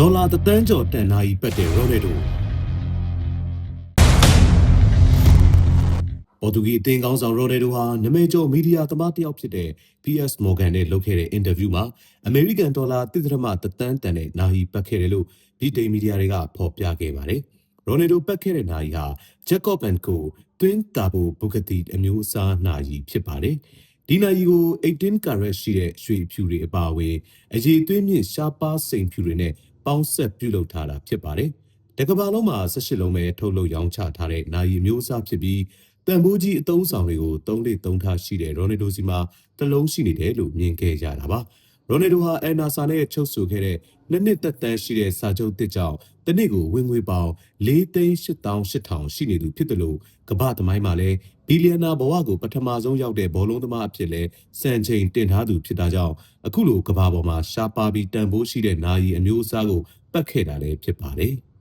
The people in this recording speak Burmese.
ဒေါ်လာသန်းကျော်တန်နာရီပတ်တဲ့ရိုနယ်ဒိုပေါ်တူဂီအသင်းကောင်းဆောင်ရိုနယ်ဒိုဟာနမဲကျော်မီဒီယာသမားတစ်ယောက်ဖြစ်တဲ့ PS Morgan နဲ့လုပ်ခဲ့တဲ့အင်တာဗျူးမှာအမေရိကန်ဒေါ်လာတစ်သမသသန်းတန်တဲ့နာရီပတ်ခဲ့တယ်လို့ဗြိတိန်မီဒီယာတွေကဖော်ပြခဲ့ပါတယ်။ရိုနယ်ဒိုပတ်ခဲ့တဲ့နာရီဟာ Jacob & Co. Twin Turbo Bugatti အမျိုးအစားနာရီဖြစ်ပါတယ်။ဒီနာရီကို18 carat ရှိတဲ့ရွှေဖြူတွေအပါအဝင်အရေးသွေးမြင့်ရှားပါးစိန်ဖြူတွေနဲ့ ပေါင်းဆက်ပြုလုပ်ထားတာဖြစ်ပါတယ်။တကဘာလုံးမှာ18လုံးပဲထုတ်လုပ်ရောင်းချထားတဲ့နာရီမျိုးအစားဖြစ်ပြီးတန်ဖိုးကြီးအသုံးဆောင်တွေကိုသုံးလေးသုံးထားရှိတဲ့ရိုနယ်ဒိုစီမှာတစ်လုံးရှိနေတယ်လို့မြင်ခဲ့ကြတာပါ။ ရိုနယ်ဒိုဟာအန်နာဆာနဲ့ချုပ်ဆိုခဲ့တဲ့နှစ်နှစ်သက်တမ်းရှိတဲ့စာချုပ်တစ်ကြောင်တနစ်ကိုဝင်ငွေပေါင်၄သိန်း8800ရှိနေသူဖြစ်တယ်လို့ကမ္ဘာသမိုင်းမှာလည်းဘီလီယံနာဘဝကိုပထမဆုံးရောက်တဲ့ဘောလုံးသမားအဖြစ်လဲစံချိန်တင်ထားသူဖြစ်တာကြောင့်အခုလိုကမ္ဘာပေါ်မှာရှားပါပြီးတန်ဖိုးရှိတဲ့နာယီအမျိုးအစားကိုပတ်ခဲ့တာလည်းဖြစ်ပါတယ်။